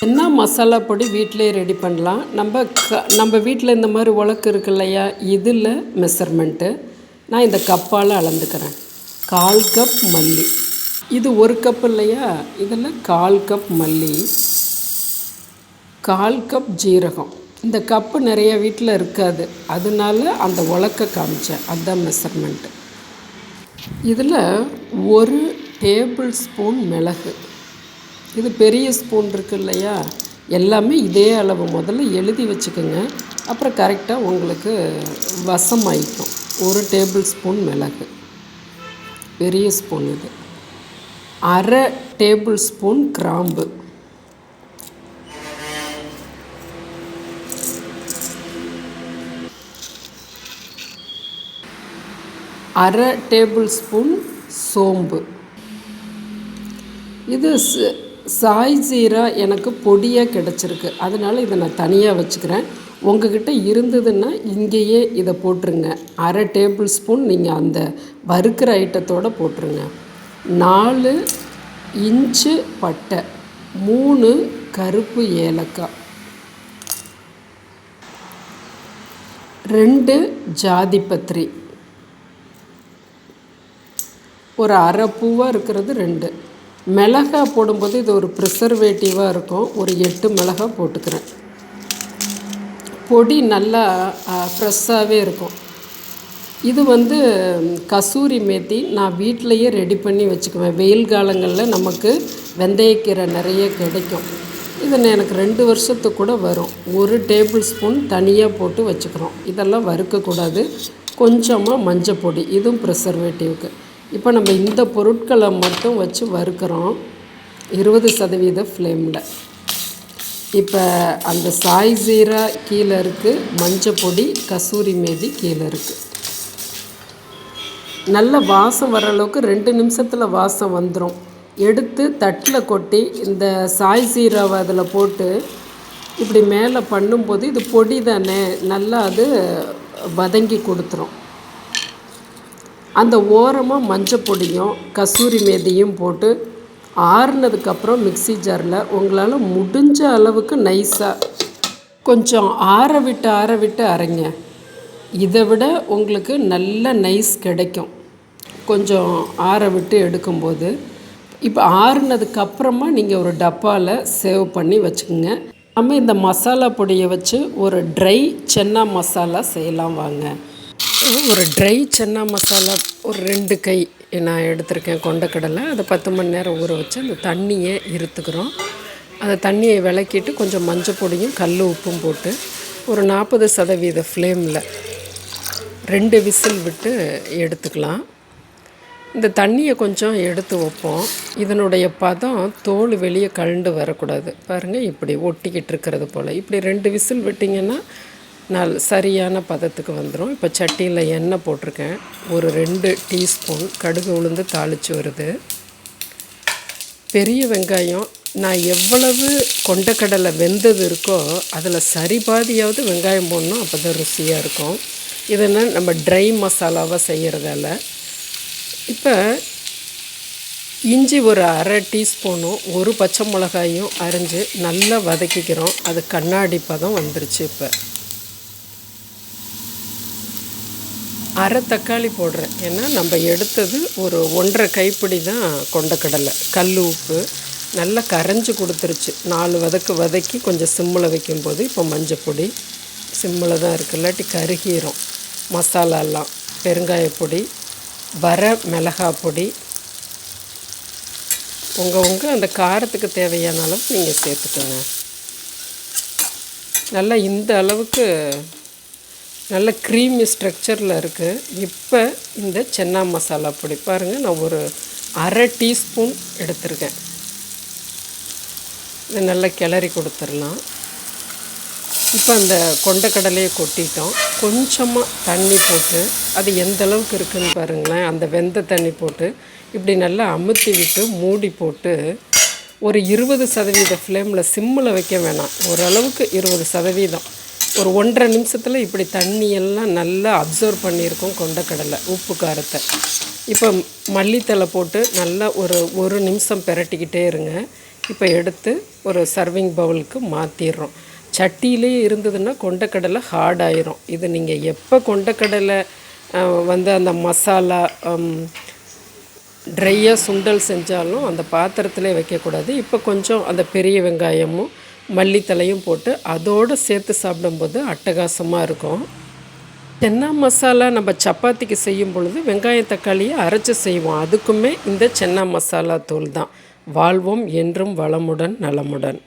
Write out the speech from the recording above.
என்ன மசாலா பொடி வீட்டிலே ரெடி பண்ணலாம்? நம்ம க நம்ம வீட்டில் இந்த மாதிரி உலக்கு இருக்கு இல்லையா? இதில் மெஷர்மெண்ட்டு நான் இந்த கப்பால் அளந்துக்கிறேன். கால் கப் மல்லி. இது ஒரு கப் இல்லையா? இதில் கால் கப் மல்லி. கால் கப் ஜீரகம். இந்த கப்பு நிறைய வீட்டில் இருக்காது. அதனால அந்த உலக்க காமிச்சேன். அதுதான் மெஷர்மெண்ட்டு இதில் ஒரு டேபிள் ஸ்பூன் மிளகு. இது பெரிய ஸ்பூன் இருக்கு இல்லையா? எல்லாமே இதே அளவு முதல்ல எழுதி வச்சுக்கோங்க. அப்புறம் கரெக்டாக உங்களுக்கு வசமாயிக்கும். ஒரு டேபிள் ஸ்பூன் மிளகு. பெரிய ஸ்பூன் இது. அரை டேபிள் ஸ்பூன் கிராம்பு. அரை டேபிள் ஸ்பூன் சோம்பு. இது ச- சாய் ஜீரா எனக்கு பொடியாக கிடச்சிருக்கு. அதனால் இதை நான் தனியாக வச்சுக்கிறேன். உங்ககிட்ட இருந்ததுன்னா இங்கேயே இதை போட்டுருங்க. அரை டேபிள் ஸ்பூன் நீங்கள் அந்த வறுக்கிற ஐட்டத்தோடு போட்டுருங்க. நாலு இன்ச்சு பட்டை. மூணு கருப்பு ஏலக்காய். ரெண்டு ஜாதிபத்திரி ஒரு அரை பூவாக இருக்கிறது ரெண்டு. மிளகா போடும்போது இது ஒரு ப்ரிசர்வேட்டிவாக இருக்கும். ஒரு எட்டு மிளகா போட்டுக்கிறேன். பொடி நல்லா ஃப்ரெஷ்ஷாகவே இருக்கும். இது வந்து கசூரி மேத்தி நான் வீட்டிலையே ரெடி பண்ணி வச்சுக்குவேன். வெயில் காலங்களில் நமக்கு வெந்தயக்கீரை நிறைய கிடைக்கும். இது எனக்கு ரெண்டு வருஷத்துக்கு கூட வரும். ஒரு டேபிள் ஸ்பூன் தனியாக போட்டு வச்சுக்கிறோம். இதெல்லாம் வறுக்கக்கூடாது. கொஞ்சமாக மஞ்சள் பொடி. இதுவும் ப்ரிசர்வேட்டிவ்க்கு இப்போ நம்ம இந்த பொருட்களை மட்டும் வச்சு வறுக்கிறோம். இருபது சதவீத ஃப்ளேமில் இப்போ அந்த சாய் ஜீரா கீழே இருக்குது மஞ்சள் பொடி கசூரி மேதி கீழே இருக்குது நல்ல வாசம் வர அளவுக்கு ரெண்டு நிமிஷத்தில் வாசம் வந்துடும் எடுத்து தட்டில் கொட்டி இந்த சாய் ஜீராவை அதில் போட்டு இப்படி மேலே பண்ணும்போது இது பொடி தானே நல்லா அது வதங்கி கொடுத்துரும். அந்த ஓரமாக மஞ்சள் பொடியும் கசூரி மேதியும் போட்டு ஆறுனதுக்கப்புறம் மிக்ஸி ஜாரில் உங்களால் முடிஞ்ச அளவுக்கு நைஸாக கொஞ்சம் ஆற விட்டு ஆற விட்டு அரைங்க. இதை விட உங்களுக்கு நல்ல நைஸ் கிடைக்கும். கொஞ்சம் ஆற விட்டு எடுக்கும்போது. இப்போ ஆறுனதுக்கப்புறமா நீங்கள் ஒரு டப்பாவில் சேவ் பண்ணி வச்சுக்கோங்க. நம்ம இந்த மசாலா பொடியை வச்சு ஒரு ட்ரை சென்னா மசாலா செய்யலாம் வாங்க. ஒரு ட்ரை சென்னா மசாலா ஒரு ரெண்டு கை நான் எடுத்திருக்கேன் கொண்டக்கடலை அதை பத்து மணி நேரம் ஊற வச்சு அந்த தண்ணியை இருத்துக்கிறோம். அந்த தண்ணியை விளக்கிட்டு கொஞ்சம் மஞ்சள் பொடியும் கல் உப்பும் போட்டு ஒரு நாற்பது சதவீத ஃப்ளேமில் ரெண்டு விசில் விட்டு எடுத்துக்கலாம். இந்த தண்ணியை கொஞ்சம் எடுத்து வைப்போம். இதனுடைய பதம் தோல் வெளியே கழண்டு வரக்கூடாது. பாருங்கள் இப்படி ஒட்டிக்கிட்டு இருக்கிறது போல். இப்படி ரெண்டு விசில் விட்டிங்கன்னா நல் சரியான பதத்துக்கு வந்துடும் இப்போ சட்டியில் எண்ணெய் போட்டிருக்கேன். ஒரு ரெண்டு டீஸ்பூன் கடுகு உளுந்து தாளித்து வருது. பெரிய வெங்காயம் நான் எவ்வளவு கொண்டக்கடலை வெந்தது இருக்கோ அதில் சரி பாதியாவது வெங்காயம் போடணும் அப்போ தான் ருசியாக இருக்கும் இதெல்லாம் நம்ம ட்ரை மசாலாவாக செய்கிறதால இப்போ இஞ்சி ஒரு அரை டீஸ்பூனும் ஒரு பச்சை மிளகாயும் அரைஞ்சு நல்லா வதக்கிக்கிறோம். அது கண்ணாடி பதம் வந்துருச்சு இப்போ. அரை தக்காளி போடுறேன். ஏன்னா நம்ம எடுத்தது ஒரு ஒன்றரை கைப்பிடி தான் கொண்டக்கடலை கல் உப்பு நல்லா கரைஞ்சி கொடுத்துருச்சு. நாலு வதக்கு வதக்கி கொஞ்சம் சிம்மில் வைக்கும்போது இப்போ மஞ்சள் பொடி சிம்மில் தான் இருக்குது இல்லாட்டி கருகீரம் மசாலாலாம் பெருங்காய பொடி வர மிளகாய் பொடி. உங்கள் உங்கள் அந்த காரத்துக்கு தேவையான அளவுக்கு நீங்கள் சேர்த்துக்கோங்க. நல்லா இந்த அளவுக்கு நல்ல க்ரீமி ஸ்ட்ரக்சரில் இருக்குது இப்போ இந்த சென்னா மசாலா பொடி. பாருங்கள் நான் ஒரு அரை டீஸ்பூன் எடுத்திருக்கேன். இதை நல்லா கிளறி கொடுத்துடலாம். இப்போ அந்த கொண்டக்கடலையை கொட்டிட்டோம். கொஞ்சமாக தண்ணி போட்டு அது எந்த அளவுக்கு இருக்குதுன்னு பாருங்களேன். அந்த வெந்த தண்ணி போட்டு இப்படி நல்லா அமுத்தி விட்டு மூடி போட்டு ஒரு இருபது சதவீத ஃப்ளேமில் சிம்மில் வைக்க வேணாம். ஓரளவுக்கு இருபது சதவீதம். ஒரு ஒன்றரை நிமிஷத்தில் இப்படி தண்ணியெல்லாம் நல்லா அப்சர்வ் பண்ணியிருக்கோம் கொண்டக்கடலை உப்பு காரத்தை. இப்போ மல்லித்தலை போட்டு நல்லா ஒரு ஒரு நிமிஷம் பிரட்டிக்கிட்டே இருங்க. இப்போ எடுத்து ஒரு சர்விங் பவுலுக்கு மாற்றிடுறோம் சட்டியிலே இருந்ததுன்னா கொண்டக்கடலை ஹார்ட் ஆயிரும். இது நீங்கள் எப்போ கொண்டக்கடலை வந்து அந்த மசாலா ட்ரையாக சுண்டல் செஞ்சாலும் அந்த பாத்திரத்திலே வைக்கக்கூடாது. இப்போ கொஞ்சம் அந்த பெரிய வெங்காயமும் மல்லித்தலையும் போட்டு அதோடு சேர்த்து சாப்பிடும்போது அட்டகாசமாக இருக்கும். சென்னா மசாலா நம்ம சப்பாத்திக்கு செய்யும் பொழுது வெங்காயம் தக்காளியை அரைச்சி செய்வோம். அதுக்குமே இந்த சென்னா மசாலா தூள் தான். வாழ்வோம் என்றும் வளமுடன் நலமுடன்.